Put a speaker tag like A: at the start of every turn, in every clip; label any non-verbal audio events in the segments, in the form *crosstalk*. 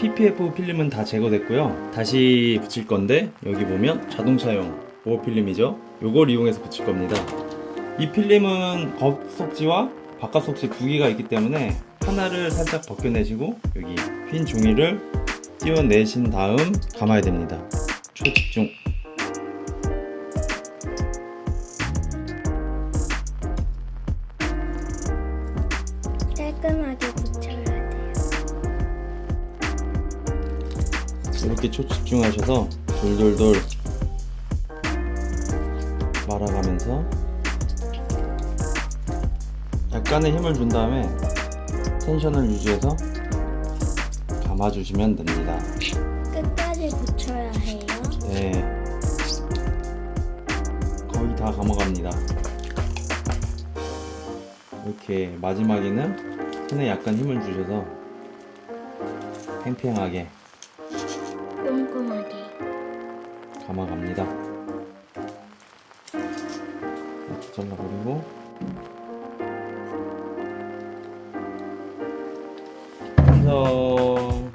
A: PPF 필름은 다 제거됐고요. 다시 붙일 건데 여기 보면 자동차용 보호 필름이죠. 요걸 이용해서 붙일 겁니다. 이 필름은 겉속지와 바깥 속지 두 개가 있기 때문에 하나를 살짝 벗겨내시고 여기 흰 종이를 띄워내신 다음 감아야 됩니다. 초집중. 이렇게 초집중하셔서 돌돌돌 말아가면서 약간의 힘을 준 다음에 텐션을 유지해서 감아주시면 됩니다.
B: 끝까지 붙여야 해요.
A: 네. 거의 다 감아갑니다. 이렇게 마지막에는 손에 약간 힘을 주셔서 팽팽하게
B: 꼼꼼하게.
A: 감아갑니다. 잘라버리고 완성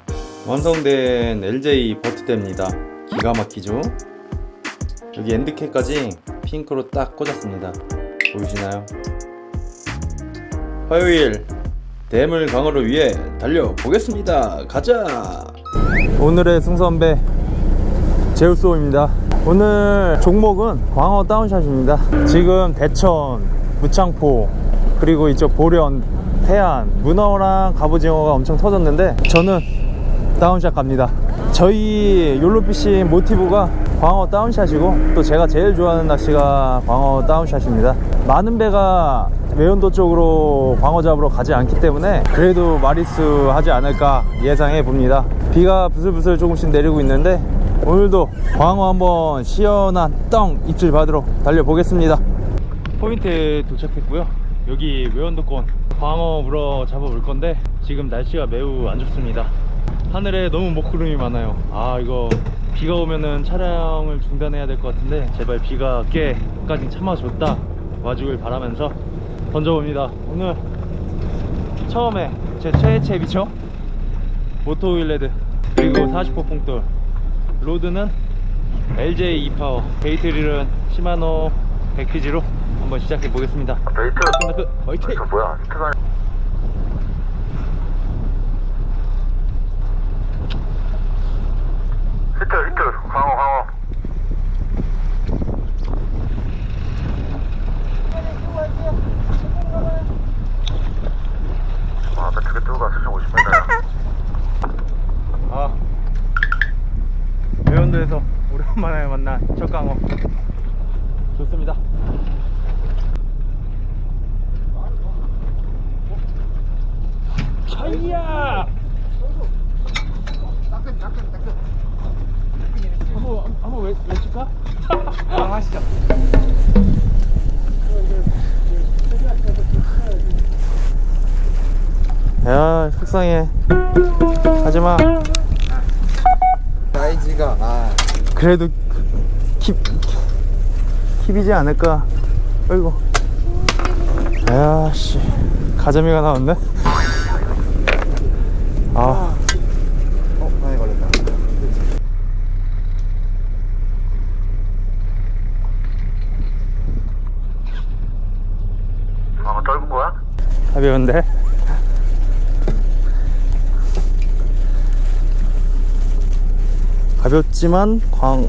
A: 완성된 LJ 버트대입니다. 기가 막히죠? 여기 엔드캡까지 핑크로 딱 꽂았습니다. 보이시나요? 화요일 대물 강화를 위해 달려보겠습니다. 가자! 오늘의 승선배 제우스호입니다. 오늘 종목은 광어 다운샷입니다. 지금 대천, 무창포, 그리고 이쪽 보련, 태안, 문어랑 갑오징어가 엄청 터졌는데 저는 다운샷 갑니다. 저희 욜로피싱 모티브가 광어 다운샷이고 또 제가 제일 좋아하는 낚시가 광어 다운샷입니다. 많은 배가 외연도 쪽으로 광어 잡으러 가지 않기 때문에 그래도 마리수 하지 않을까 예상해 봅니다. 비가 부슬부슬 조금씩 내리고 있는데 오늘도 광어 한번 시원한 떡 입질 받으러 달려보겠습니다. 포인트에 도착했고요. 여기 외연도권 광어 물어 잡아볼 건데 지금 날씨가 매우 안 좋습니다. 하늘에 너무 먹구름이 많아요. 아 이거 비가 오면은 촬영을 중단해야 될 것 같은데 제발 비가 꽤까지 참아줬다 와주길 바라면서 던져봅니다. 오늘 처음에 제 최애체 비쵸 모토 윌레드 그리고 40호 뽕돌 로드는 LJ 2파워 베이트릴은 시마노 100PG로 한번 시작해 보겠습니다.
C: 베이트
A: 끝나그 화이팅!
C: 저 뭐야 히트가 히트 히트 광어 광어 와 앞에 두개 뜨고 가서 좀 50m야
A: 아 외연도에서 오랜만에 만난 첫 강어 좋습니다. 차이야! 한번 한번 외 외칠까? 아 하시죠. 야 속상해. 하지마
D: 사이즈가 아.
A: 그래도 킵 킵이지 않을까. 어이구 야씨 가자미가 나왔네? 아.
D: 어, 많이 걸렸다.
C: 광어 떨군 거야?
A: 가벼운데 가볍지만 광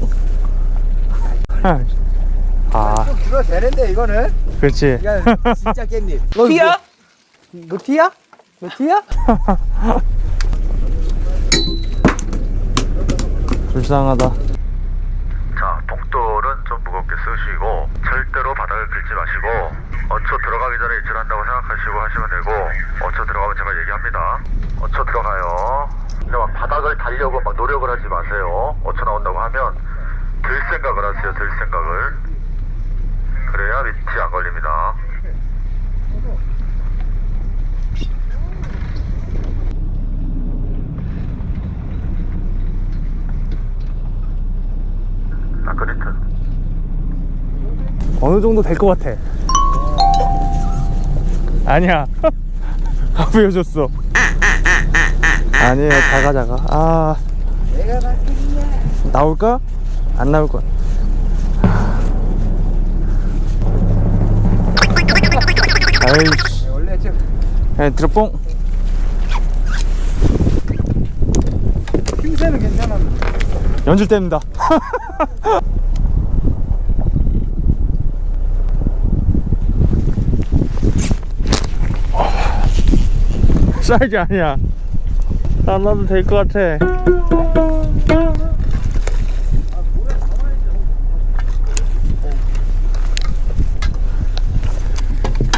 A: 아,
D: 그거 되는데 이거는
A: 그렇지.
D: 이건 진짜 깻잎. 티야? 너 티야? 너 티야?
A: 불쌍하다.
C: 쓰시고 절대로 바닥을 긁지 마시고 어초 들어가기 전에 입질한다고 생각하시고 하시면 되고 어초 들어가면 제가 얘기합니다. 어초 들어가요. 근데 막 바닥을 달려고 막 노력을 하지 마세요. 어초 나온다고 하면 들 생각을 하세요. 들 생각을. 그래야 밑이 안 걸립니다. 아, 그리트.
A: 어느 정도 될 것 같아. 아니야. *laughs* 가보여줬어. 아니에요 작아 작아 아
D: 내가 낚시냐?
A: 나올까? 안 나올 거야 아이씨
D: 원래
A: 좀에 들어뽕
D: 힘새는 괜찮았는데.
A: 연줄 때입니다 *laughs* 사이즈 아니야. 안 놔도 될 것 같아.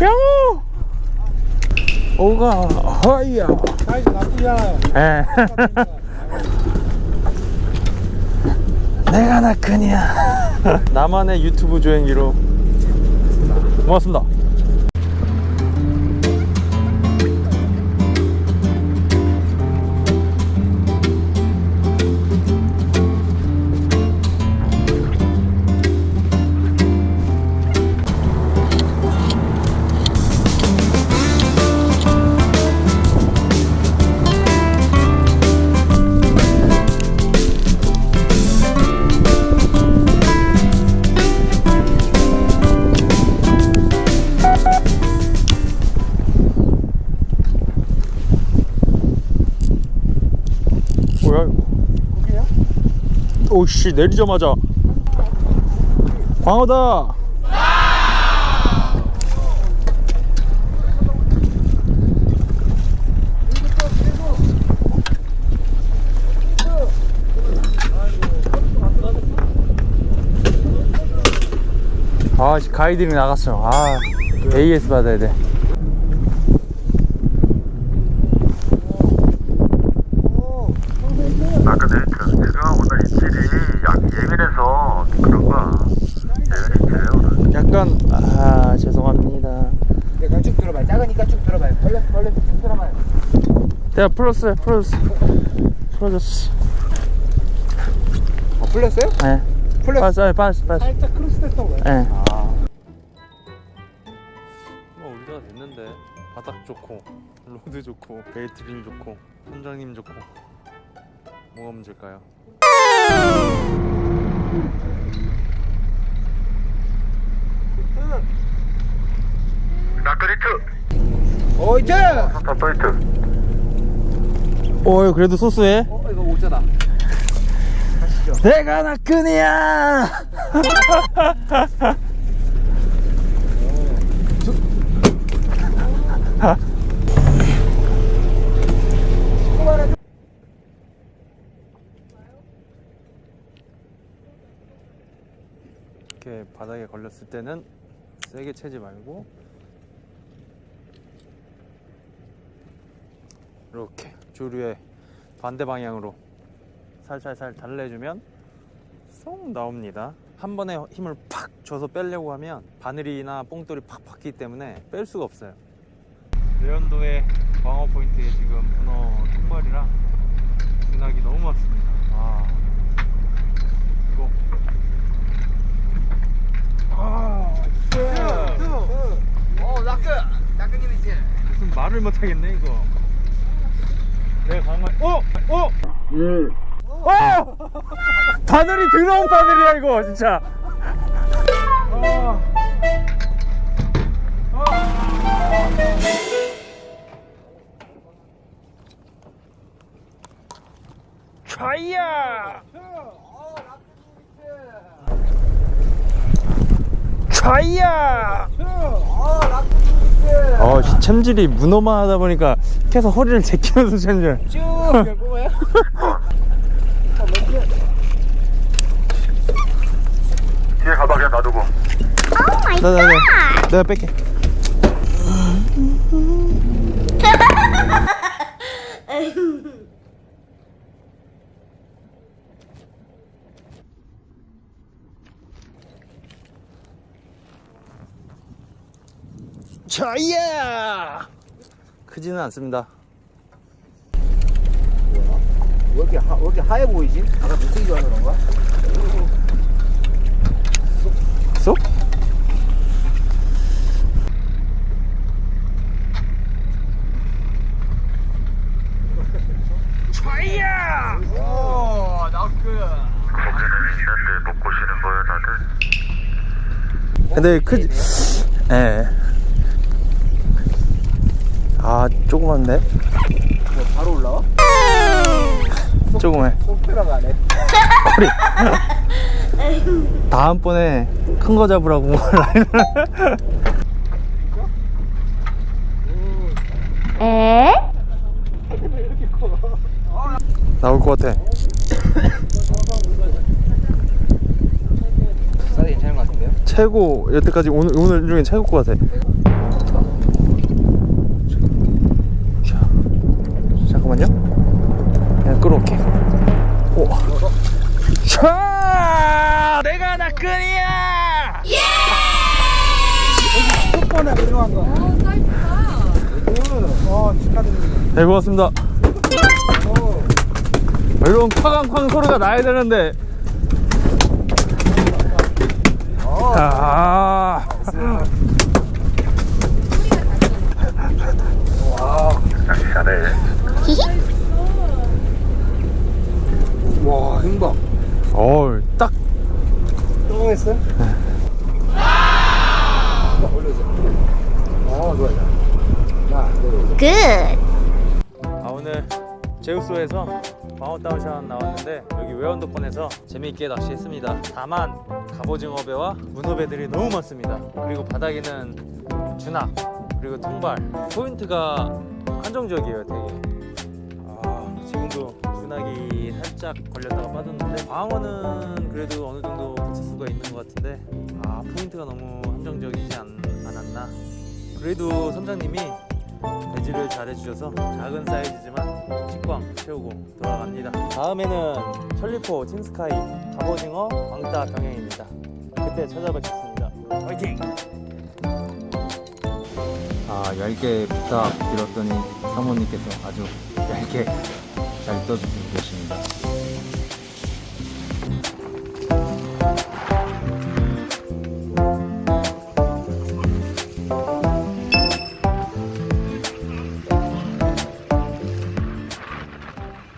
A: 양호 오가 허이야.
D: 사이즈 나쁘지 않아요.
A: 에 내가 나큰이야. *laughs* 나만의 유튜브 조행기로. 고맙습니다 오씨 내리자마자. 광어다! 아 씨, 가이드링 나갔어. 아 AS 받아야 돼
C: 아까 데이트 지금 오늘 입질이 약 예민해서 그런가 예민 입질이에요 오늘
A: 약간 아 죄송합니다
D: 내가 쭉 들어봐요. 작으니까 쭉 들어봐요. 걸려, 걸려 쭉 들어봐요.
A: 내가 풀었어요 풀었어 풀어줬어
D: 어, 풀렸어요?
A: 네
D: 풀렸어.
A: 빠졌어 빠졌어 빠졌어
D: 살짝 크로스 됐던 거야.
A: 네.
D: 아.
A: 뭐 우리가 됐는데 바닥 좋고 로드 좋고 베이트린 좋고 선장님 좋고 뭐가 문제일까요?
C: 나크리트
D: 어, 이제!
C: 선타 포인트
A: 어 그래도 소스에
D: 어, 이거 오자다. 가시죠.
A: 내가 나끈이야 이렇게 바닥에 걸렸을 때는 세게 채지 말고 이렇게 조류의 반대 방향으로 살살살 달래주면 쏙 나옵니다. 한 번에 힘을 팍 줘서 빼려고 하면 바늘이나 뽕돌이 팍 박히기 때문에 뺄 수가 없어요. 레온도의 광어 포인트에 지금 문어 통발이랑 진하기 너무 많습니다. 와. 이거. 아,
D: 어, 낙크! 낙크님 이제.
A: 무슨 말을 못 하겠네 이거. 강만. 어, 어. 어! 바늘이 들어온 바늘이야 이거 진짜. 아. 좌이야. 좌이야. 어, 씨, 챔질이 문어만 하다 보니까 계속 허리를 제끼면서 챔질.
D: 쭉! 뽑아요? *laughs*
C: 뒤에 가봐 그냥 놔두고
A: 나, 나, 나, 내가 뺄게. *laughs* *laughs* 저야! 예! 크지는 않습니다. 뭐야?
D: 왜 이렇게, 하, 왜 이렇게 하얘 보이지? 아까 물고기 좋아서 그런가?
A: 쏙? 저야! 오, 나크! 고기는 있는데 못 보시는 거예요, 다들? 근데 크지, 예. 아 조그만데
D: 바로 올라와?
A: 조그매
D: 소프라가 안 해.
A: 허리 *laughs* 다음번에 큰 거 잡으라고 라인을 *laughs*
B: 에?
A: 나올 것 같아
D: 사이 괜찮은 것 같은데요?
A: 최고 여태까지 오늘 오늘 중에 최고 것 같아. 내가 낙근이야.
D: 첫번에 들어간 거. 어, 축하드립니다.
A: 네, 고맙습니다. 이런 쾅쾅쾅 소리가 나야 되는데. 아.
C: 잘해.
D: 와, 흰밥.
A: 어, 딱
D: 성공했어요? 좋아. 하나, 둘, 셋.
B: 끝.
A: 아 오늘 제우스에서 광어다운샷 나왔는데 여기 외원도권에서 재미있게 낚시했습니다 다만 갑오징어배와 문어배들이 너무 많습니다 그리고 바닥에는 주낙 그리고 통발 포인트가 한정적이에요 되게 아 지금도 주낙이 살짝 걸렸다가 빠졌는데 광어는 그래도 어느 정도 붙일 수가 있는 것 같은데 아 포인트가 너무 한정적이지 않, 않았나 그래도 선장님이 배지를 잘해주셔서 작은 사이즈지만 직광 채우고 돌아갑니다. 다음에는 천리포 틴스카이 갑오징어 왕따 병행입니다. 그때 찾아뵙겠습니다. 화이팅! 아 얇게 부탁 드렸더니 사모님께서 아주 얇게 잘 떠주시고 계십니다.